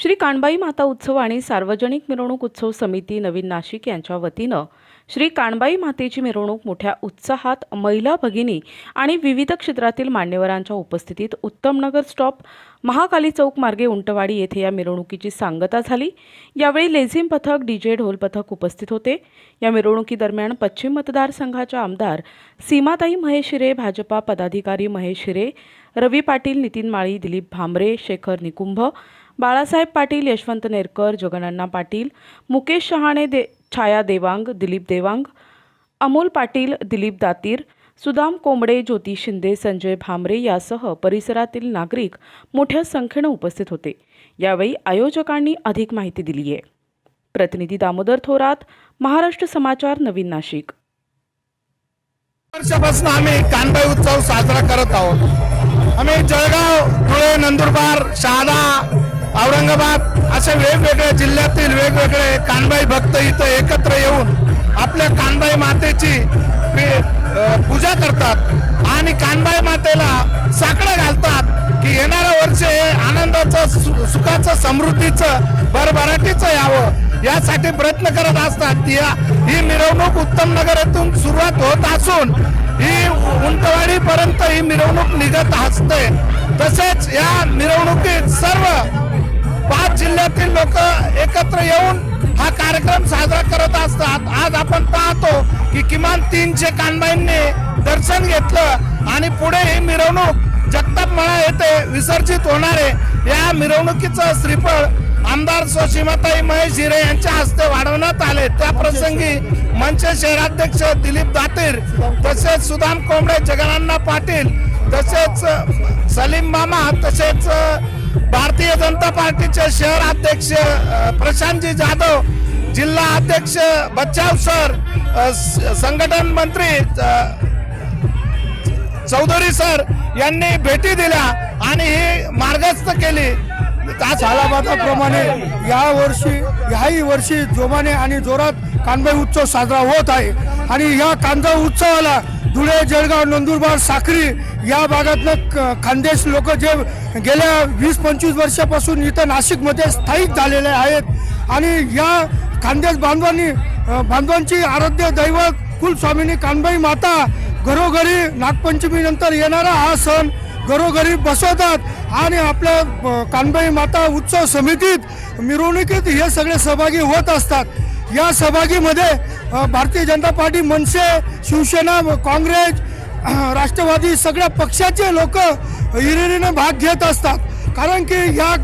श्री काणबाई माता उत्सव आणि सार्वजनिक मिरवणूक उत्सव समिती नवीन नाशिक यांच्या वतीनं श्री काणबाई मातेची मिरवणूक मोठ्या उत्साहात महिला भगिनी आणि विविध क्षेत्रातील मान्यवरांच्या उपस्थितीत उत्तमनगर स्टॉप महाकाली चौक मार्गे उंटवाडी येथे या मिरवणुकीची सांगता झाली. यावेळी लेझिम पथक डीजे ढोल पथक उपस्थित होते. या मिरवणुकीदरम्यान पश्चिम मतदारसंघाच्या आमदार सीमाताई महेश शिरे भाजपा पदाधिकारी महेश शिरे रवी पाटील नितीन माळी दिलीप भांबरे शेखर निकुंभ बाळासाहेब पाटील यशवंत नेरकर जगनण्णा पाटील मुकेश शहाणे दे छाया देवांग दिलीप देवांग अमोल पाटील दिलीप दातीर सुदाम कोंबडे ज्योती शिंदे संजय भामरे यासह परिसरातील नागरिक मोठ्या संख्येनं उपस्थित होते. यावेळी आयोजकांनी अधिक माहिती दिली आहे. प्रतिनिधी दामोदर थोरात महाराष्ट्र समाचार नवीन नाशिक. वर्षापासून आम्ही कानबाई उत्सव साजरा करत आहोत. आम्ही जळगाव धुळे नंदुरबार शहादा औरंगाबाद अशा वेगवेगळ्या जिल्ह्यातील वेगवेगळे कानबाई भक्त इथं एकत्र येऊन आपल्या कानबाई मातेची पूजा करतात. आणि कानबाई मातेला साकडं घालतात की येणारं वर्ष हे आनंदाचं सु- सुखाचं समृद्धीचं भरभराटीचं यावं. यासाठी प्रयत्न करत असतात या ही मिरवणूक उत्तम नगर येथून सुरुवात होत असून ही उंटवाडी पर्यंत ही मिरवणूक निघत असते. तसेच या मिरवणुकीत सर्व पाच जिल्ह्यातील लोक एकत्र येऊन हा कार्यक्रम साजरा करत असतात. आज आपण पाहतो की किमान तीनशे कानबाईंनी दर्शन घेतलं आणि पुढे ही मिरवणूक जगताप मळा येथे विसर्जित होणारे या मिरवणुकीचं श्रीफळ आमदार सोशिमाताई महेश हिरे यांच्या हस्ते वाढवण्यात आले. त्या प्रसंगी मंच शहराध्यक्ष दिलीप दातीर तसेच सुदाम कोंबडे जगनांना पाटील तसेच सलीम मामा तसेच भारतीय जनता पार्टीचे शहर अध्यक्ष प्रशांतजी जाधव जिल्हा अध्यक्ष बच्चाव सर संघटन मंत्री चौधरी सर यांनी भेटी दिल्या आणि ही मार्गस्थ केली. सालाबादाप्रमाणे या वर्षी याही वर्षी जोमाने आणि जोरात कानबाई उत्सव साजरा होत आहे. आणि या कांदा उत्सवाला धुळे जळगाव नंदुरबार साखरी या भागातनं खानदेश लोक जे गेल्या वीस पंचवीस वर्षापासून इथं नाशिकमध्ये स्थायिक झालेले आहेत. आणि या खानदेश बांधवांनी बांधवांची आराध्य दैवत कुलस्वामिनी कानबाई माता घरोघरी नागपंचमीनंतर येणारा हा सण घरोघरी बसवतात आणि आपल्या कानबाई माता उत्सव समितीत मिरवणुकीत हे सगळे सहभागी होत असतात. या सहभागीमध्ये भारतीय जनता पार्टी मनसे शिवसेना काँग्रेस राष्ट्रवादी सगळ्या पक्षाचे लोक हिरिरीनं भाग घेत असतात. कारण की या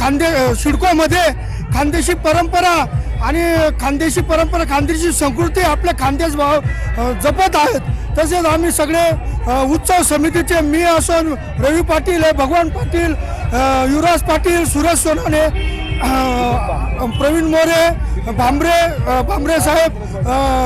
खांदे सिडकोमध्ये खानदेशी परंपरा आणि खानदेशी परंपरा खानदेशी संस्कृती आपल्या खानदेश भाव जपत आहेत. तसेच आम्ही सगळे उत्सव समितीचे मी असून रवी पाटील आहे भगवान पाटील युवराज पाटील सुरज सोनाने प्रवीण मोरे भांबरे भांबरे साहेब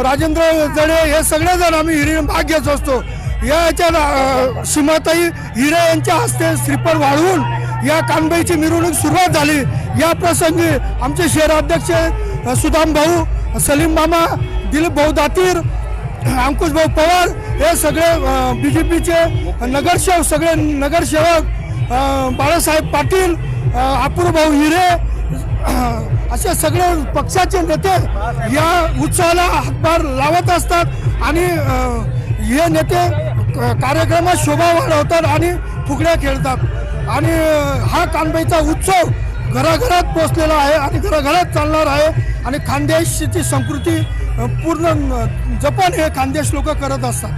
राजेंद्र जडे हे सगळेजण आम्ही हिरे भाग घेत असतो. याच्या सीमाताई हिरे यांच्या हस्ते श्रीफळ वाढवून या कानबाईची मिरवणूक सुरुवात झाली. या प्रसंगी आमचे शहराध्यक्ष सुदाम भाऊ सलीम मामा दिलीप भाऊ दातीर अंकुश भाऊ पवार हे सगळे बी जे पीचे नगरसेवक सगळे नगरसेवक बाळासाहेब पाटील अपूर भाऊ हिरे असे सगळे पक्षाचे नेते या उत्सवाला हातभार लावत असतात आणि हे नेते क- कार्यक्रमात शोभा वाढवतात आणि फुगड्या खेळतात. आणि हा कानबाईचा उत्सव घराघरात पोचलेला आहे आणि घराघरात चालणार आहे. आणि खानदेशची संस्कृती पूर्ण जपान जपन हे खानदेश लोक करत असतात.